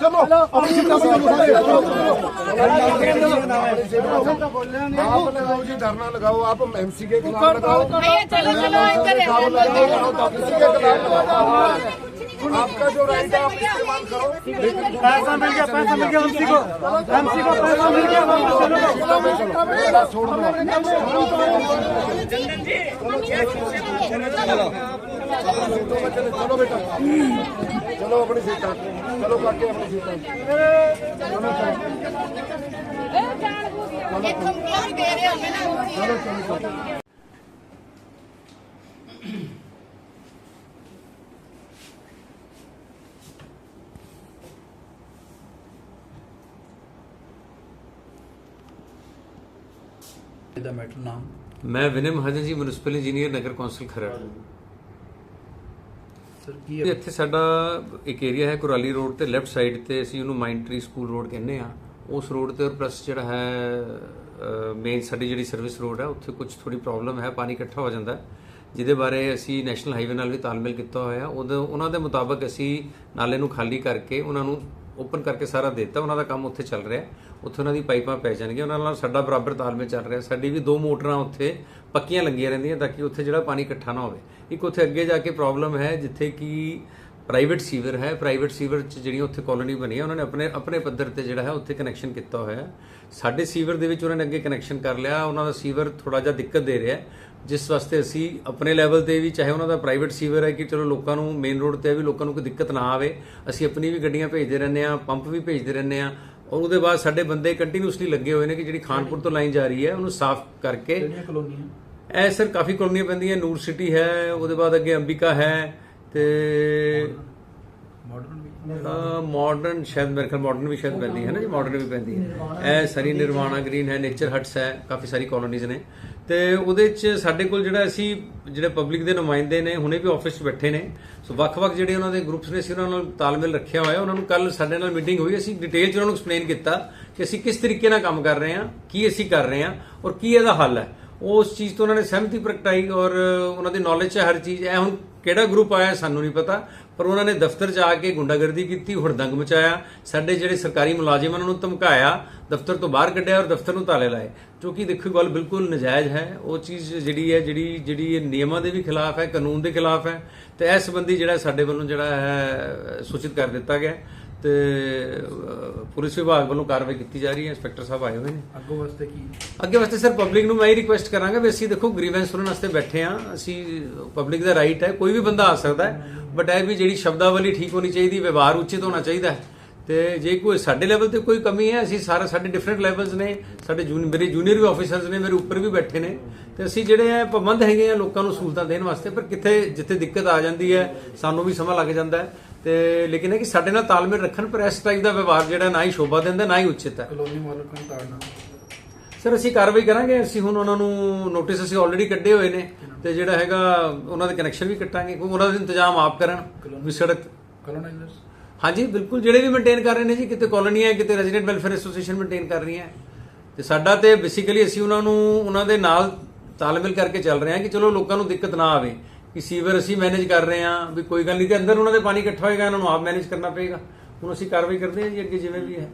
ਚਲੋ ਆਪਣੀ ਸਿੱਟਾ ਆਪ ਲਗਾਓ ਜੀ ਧਰਨਾ ਲਗਾਓ ਆਪ ਐਮਸੀ ਕੇ ਖਿਲਾਫ ਲਗਾਓ ਚਲੋ ਚਲੋ ਇੱਧਰ ਲਗਾਓ ਦਾਦੀ ਕੇ ਖਿਲਾਫ ਲਗਾਓ आपका जो राइट है आप इस्तेमाल करो पैसा मिल गया पैसा मिल गया एमसी को एमसी को पैसा मिल गया वापस चलो मेरा छोड़ दो चलो बेटा चलो अपनी सीटा चलो काके अपनी सीटा ये धमकियां ਇਹਦਾ ਮੈਟਰ ਨਾਮ। ਮੈਂ ਵਿਨय ਮਹਾਜਨ ਜੀ ਮਿਊਨਿਸਪਲ ਇੰਜੀਨੀਅਰ ਨਗਰ ਕੌਂਸਲ ਖਰੜ। ਸਰ ਕੀ ਇੱਥੇ ਸਾਡਾ ਇੱਕ ਏਰੀਆ ਹੈ ਕੁਰਾਲੀ ਰੋਡ ਤੇ ਲੈਫਟ ਸਾਈਡ ਤੇ ਅਸੀਂ ਉਹਨੂੰ ਮਾਈਂਡ ਟਰੀ ਸਕੂਲ ਰੋਡ ਕਹਿੰਦੇ ਆ ਉਸ ਰੋਡ ਤੇ ਪਲੱਸ ਜਿਹੜਾ ਹੈ ਮੇਨ ਸਾਡੀ ਜਿਹੜੀ ਸਰਵਿਸ ਰੋਡ ਹੈ ਉੱਥੇ ਕੁਝ ਥੋੜੀ ਪ੍ਰੋਬਲਮ ਹੈ ਪਾਣੀ ਇਕੱਠਾ ਹੋ ਜਾਂਦਾ। ਜਿਹਦੇ ਬਾਰੇ ਅਸੀਂ ਨੈਸ਼ਨਲ ਹਾਈਵੇ ਨਾਲ ਵੀ ਤਾਲਮੇਲ ਕੀਤਾ ਹੋਇਆ। ਉਹਦੇ ਉਹਨਾਂ ਦੇ ਮੁਤਾਬਕ ਅਸੀਂ ਨਾਲੇ ਨੂੰ ਖਾਲੀ ਕਰਕੇ ਉਹਨਾਂ ਨੂੰ ਓਪਨ ਕਰਕੇ ਸਾਰਾ ਦੇ ਦਿੱਤਾ, ਉਹਨਾਂ ਦਾ ਕੰਮ ਉੱਥੇ ਚੱਲ ਰਿਹਾ। ਉੱਥੇ ਉਹਨਾਂ ਦੀ ਪਾਈਪਾਂ ਪੈ ਜਾਣਗੀਆਂ, ਉਹਨਾਂ ਨਾਲ ਸਾਡਾ ਬਰਾਬਰ ਤਾਲਮੇਲ ਚੱਲ ਰਿਹਾ। ਸਾਡੀ ਵੀ ਦੋ ਮੋਟਰਾਂ ਉੱਥੇ ਪੱਕੀਆਂ ਲੱਗੀਆਂ ਰਹਿੰਦੀਆਂ ਤਾਂ ਕਿ ਉੱਥੇ ਜਿਹੜਾ ਪਾਣੀ ਇਕੱਠਾ ਨਾ ਹੋਵੇ। ਇੱਕ ਉੱਥੇ ਅੱਗੇ ਜਾ ਕੇ ਪ੍ਰੋਬਲਮ ਹੈ, ਜਿੱਥੇ ਕਿ ਪ੍ਰਾਈਵੇਟ ਸੀਵਰ ਹੈ। ਪ੍ਰਾਈਵੇਟ ਸੀਵਰ ਚ ਜਿਹੜੀਆਂ ਉੱਥੇ ਕਾਲੋਨੀ ਬਣੀ ਹੈ ਉਹਨਾਂ ਨੇ ਆਪਣੇ ਆਪਣੇ ਪੱਧਰ ਤੇ ਜਿਹੜਾ ਹੈ, ਉੱਥੇ ਕਨੈਕਸ਼ਨ ਕੀਤਾ ਹੋਇਆ। ਹੈ ਸਾਡੇ ਸੀਵਰ ਦੇ ਵਿੱਚ ਉਹਨਾਂ ਨੇ ਅੱਗੇ ਕਨੈਕਸ਼ਨ ਕਰ ਲਿਆ। ਉਹਨਾਂ ਦਾ ਸੀਵਰ ਥੋੜਾ ਜਿਹਾ ਦਿੱਕਤ ਦੇ ਰਿਹਾ। ਜਿਸ ਵਾਸਤੇ ਅਸੀਂ ਆਪਣੇ ਲੈਵਲ ਤੇ ਵੀ ਚਾਹੇ ਉਹਨਾਂ ਦਾ ਪ੍ਰਾਈਵੇਟ ਸੀਵਰ ਹੈ ਕਿ ਚਲੋ ਲੋਕਾਂ ਨੂੰ ਮੇਨ ਰੋਡ ਤੇ ਵੀ ਲੋਕਾਂ ਨੂੰ ਕੋਈ ਦਿੱਕਤ ਨਾ ਆਵੇ ਅਸੀਂ ਆਪਣੀ ਵੀ ਗੱਡੀਆਂ ਭੇਜਦੇ ਰਹਿੰਦੇ ਆ ਪੰਪ ਵੀ ਭੇਜਦੇ ਰਹਿੰਦੇ ਆ ਔਰ ਉਹਦੇ ਬਾਅਦ ਸਾਡੇ ਬੰਦੇ ਕੰਟੀਨਿਊਸਲੀ ਲੱਗੇ ਹੋਏ ਨੇ ਕਿ ਜਿਹੜੀ ਖਾਨਪੁਰ ਤੋਂ ਲਾਈਨ ਜਾ ਰਹੀ ਹੈ ਉਹਨੂੰ ਸਾਫ਼ ਕਰਕੇ ਕਿਹੜੀਆਂ ਕਲੋਨੀਆਂ? ਇਹ ਸਰ ਕਾਫੀ ਕਲੋਨੀਆਂ ਪੈਂਦੀਆਂ ਨੂਰ ਸਿਟੀ ਹੈ ਉਹਦੇ ਬਾਅਦ ਅੱਗੇ ਅੰਬਿਕਾ ਹੈ ਤੇ ਮਾਡਰਨ ਮਾਡਰਨ ਸ਼ਾਇਦ ਮੇਰੇ ਖਿਆਲ ਮਾਡਰਨ ਵੀ ਸ਼ਾਇਦ ਪੈਂਦੀ ਹੈ ਨਾ ਜੀ ਮਾਡਰਨ ਵੀ ਪੈਂਦੀ ਹੈ। ਇਹ ਸਾਰੀ ਨਿਰਵਾਣਾ ਗ੍ਰੀਨ ਹੈ ਨੇਚਰ ਹਟਸ ਹੈ, ਕਾਫੀ ਸਾਰੀ ਕਾਲੋਨੀਜ਼ ਨੇ। ਤੇ ਉਹਦੇ ਚ ਸਾਡੇ ਕੋਲ ਜਿਹੜਾ ਅਸੀਂ, ਜਿਹੜੇ ਪਬਲਿਕ ਦੇ ਨੁਮਾਇੰਦੇ ਨੇ, ਹੁਣੇ ਵੀ ਆਫਿਸ 'ਚ ਬੈਠੇ ਨੇ। ਸੋ ਵੱਖ-ਵੱਖ ਜਿਹੜੇ ਉਹਨਾਂ ਦੇ ਗਰੁੱਪਸ ਨੇ ਸੀ ਉਹਨਾਂ ਨਾਲ ਤਾਲਮੇਲ ਰੱਖਿਆ ਹੋਇਆ। ਉਹਨਾਂ ਨੂੰ ਕੱਲ ਸਾਡੇ ਨਾਲ ਮੀਟਿੰਗ ਹੋਈ, ਅਸੀਂ ਡਿਟੇਲ 'ਚ ਉਹਨਾਂ ਨੂੰ ਐਕਸਪਲੇਨ ਕੀਤਾ ਕਿ ਅਸੀਂ ਕਿਸ ਤਰੀਕੇ ਨਾਲ ਕੰਮ ਕਰ ਰਹੇ ਹਾਂ, ਕੀ ਅਸੀਂ ਕਰ ਰਹੇ ਹਾਂ ਔਰ ਕੀ ਇਹਦਾ ਹੱਲ ਹੈ। ਉਸ ਚੀਜ਼ ਤੋਂ ਉਹਨਾਂ ਨੇ ਸਹਿਮਤੀ ਪ੍ਰਗਟਾਈ ਔਰ ਉਹਨਾਂ ਦੀ ਨੌਲੇਜ 'ਚ ਹਰ ਚੀਜ਼। ਇਹ ਹੁਣ ਕਿਹੜਾ ਗਰੁੱਪ ਆਇਆ ਸਾਨੂੰ ਨਹੀਂ ਪਤਾ। ਪਰ ਉਹਨਾਂ ਨੇ ਦਫ਼ਤਰ 'ਚ ਆ ਕੇ ਗੁੰਡਾਗਰਦੀ ਕੀਤੀ ਹੁੜਦੰਗ ਮਚਾਇਆ। ਸਾਡੇ ਜਿਹੜੇ ਸਰਕਾਰੀ ਮੁਲਾਜ਼ਮ ਉਹਨਾਂ ਨੂੰ ਧਮਕਾਇਆ, ਦਫ਼ਤਰ ਤੋਂ ਬਾਹਰ ਕੱਢਿਆ ਔਰ ਦਫ਼ਤਰ ਨੂੰ ਤਾਲੇ ਲਾਏ। ਜੋ ਕਿ ਦੇਖੋ ਗੱਲ ਬਿਲਕੁਲ ਨਜਾਇਜ਼ ਹੈ। ਉਹ ਚੀਜ਼ ਜਿਹੜੀ ਹੈ, ਜਿਹੜੀ ਜਿਹੜੀ ਨਿਯਮਾਂ ਦੇ ਵੀ ਖਿਲਾਫ ਹੈ, ਕਾਨੂੰਨ ਦੇ ਖਿਲਾਫ ਹੈ। ਤੇ ਇਸ ਸੰਬੰਧੀ ਜਿਹੜਾ ਸਾਡੇ ਵੱਲੋਂ ਜਿਹੜਾ ਹੈ, ਸੂਚਿਤ ਕਰ ਦਿੱਤਾ ਗਿਆ ਤੇ ਪੁਲਿਸ ਵਿਭਾਗ ਵੱਲੋਂ ਕਾਰਵਾਈ ਕੀਤੀ ਜਾ ਰਹੀ ਹੈ ਇੰਸਪੈਕਟਰ ਸਾਹਿਬ ਆਏ ਹੋਏ ਨੇ। ਅੱਗੋਂ ਵਾਸਤੇ ਕੀ? ਅੱਗੇ ਵਾਸਤੇ ਸਰ ਪਬਲਿਕ ਨੂੰ ਮੈਂ ਹੀ ਰਿਕੁਐਸਟ ਕਰਾਂਗਾ ਵੀ ਅਸੀਂ ਦੇਖੋ ਗ੍ਰੀਵੈਂਸ ਸੁਣਨ ਵਾਸਤੇ ਬੈਠੇ ਆ ਅਸੀਂ ਪਬਲਿਕ ਦਾ ਰਾਈਟ ਹੈ ਕੋਈ ਵੀ ਬੰਦਾ ਆ ਸਕਦਾ ਹੈ ਬਟ ਇਹ ਵੀ ਜਿਹੜੀ ਸ਼ਬਦਾਵਲੀ ਠੀਕ ਹੋਣੀ ਚਾਹੀਦੀ ਵਿਵਹਾਰ ਉਚਿਤ ਹੋਣਾ ਚਾਹੀਦਾ ਹੈ। ਤੇ ਜੇ ਕੋਈ ਸਾਡੇ ਲੈਵਲ ਤੇ ਕੋਈ ਕਮੀ ਹੈ ਅਸੀਂ ਸਾਰਾ ਸਾਡੇ ਡਿਫਰੈਂਟ ਲੈਵਲਸ ਨੇ ਸਾਡੇ ਜੂਨ ਮੇਰੇ ਜੂਨੀਅਰ ਵੀ ਆਫੀਸਰਸ ਨੇ ਮੇਰੇ ਉੱਪਰ ਵੀ ਬੈਠੇ ਨੇ ਤੇ ਅਸੀਂ ਜਿਹੜੇ ਆ ਪਾਬੰਦ ਹੈਗੇ ਆ ਲੋਕਾਂ ਨੂੰ ਸਹੂਲਤਾਂ ਦੇਣ ਵਾਸਤੇ ਪਰ ਕਿੱਥੇ ਜਿੱਥੇ ਦਿੱਕਤ ਆ ਜਾਂਦੀ ਹੈ ਸਾਨੂੰ ਵੀ ਸਮਾਂ ਲੱਗ ਜਾਂਦਾ ਹੈ। ਤੇ ਲੇਕਿਨ ਇਹ ਕਿ ਸਾਡੇ ਨਾਲ ਤਾਲਮੇਲ ਰੱਖਣ ਪਰ ਇਸ ਟਾਈਪ ਦਾ ਵਿਵਹਾਰ ਜਿਹੜਾ ਨਾ ਹੀ ਸ਼ੋਭਾ ਦਿੰਦਾ ਨਾ ਹੀ ਉਚਿਤ ਹੈ। ਕਲੋਨੀ ਮਾਲਕ ਨੂੰ ਤਾੜਨਾ ਸਰ ਅਸੀਂ ਕਾਰਵਾਈ ਕਰਾਂਗੇ। ਅਸੀਂ ਹੁਣ ਉਹਨਾਂ ਨੂੰ ਨੋਟਿਸ ਅਸੀਂ ਆਲਰੇਡੀ ਕੱਢੇ ਹੋਏ ਨੇ ਤੇ ਜਿਹੜਾ ਹੈਗਾ ਉਹਨਾਂ ਦੇ ਕਨੈਕਸ਼ਨ ਵੀ ਕੱਟਾਂਗੇ। ਕਿਉਂਕਿ ਉਹਨਾਂ ਦਾ ਇੰਤਜ਼ਾਮ ਆਪ ਕਰਨ ਵੀ ਸੜਕ ਕਲੋਨਾਈਜ਼ਰਸ ਹਾਂਜੀ ਬਿਲਕੁਲ ਜਿਹੜੇ ਵੀ ਮੇਨਟੇਨ ਕਰ ਰਹੇ ਨੇ ਜੀ ਕਿਤੇ ਕਾਲੋਨੀ ਹੈ ਕਿਤੇ ਰੈਜ਼ੀਡੈਂਟ ਵੈਲਫੇਅਰ ਐਸੋਸੀਏਸ਼ਨ ਮੇਨਟੇਨ ਕਰ ਰਹੀਆਂ। ਹੈ। ਤੇ ਸਾਡਾ ਤੇ ਬੇਸਿਕਲੀ ਅਸੀਂ ਉਹਨਾਂ ਨੂੰ ਉਹਨਾਂ ਦੇ ਨਾਲ ਤਾਲਮੇਲ ਕਰਕੇ ਚੱਲ ਰਹੇ ਹਾਂ ਕਿ ਚਲੋ ਲੋਕਾਂ ਨੂੰ ਦਿੱਕਤ ਨਾ ਆਵੇ। ਕਿ ਸੀਵਰ ਅਸੀਂ ਮੈਨੇਜ ਕਰ ਰਹੇ ਹਾਂ, ਵੀ ਕੋਈ ਗੱਲ ਨਹੀਂ, ਤੇ ਅੰਦਰ ਉਹਨਾਂ ਦੇ ਪਾਣੀ ਇਕੱਠਾ ਹੋਏਗਾ, ਇਹਨਾਂ ਨੂੰ ਆਪ ਮੈਨੇਜ ਕਰਨਾ ਪਏਗਾ। ਹੁਣ ਅਸੀਂ ਕਾਰਵਾਈ ਕਰਦੇ ਹਾਂ ਜੀ ਅੱਗੇ ਜਿਵੇਂ ਵੀ ਹੈ।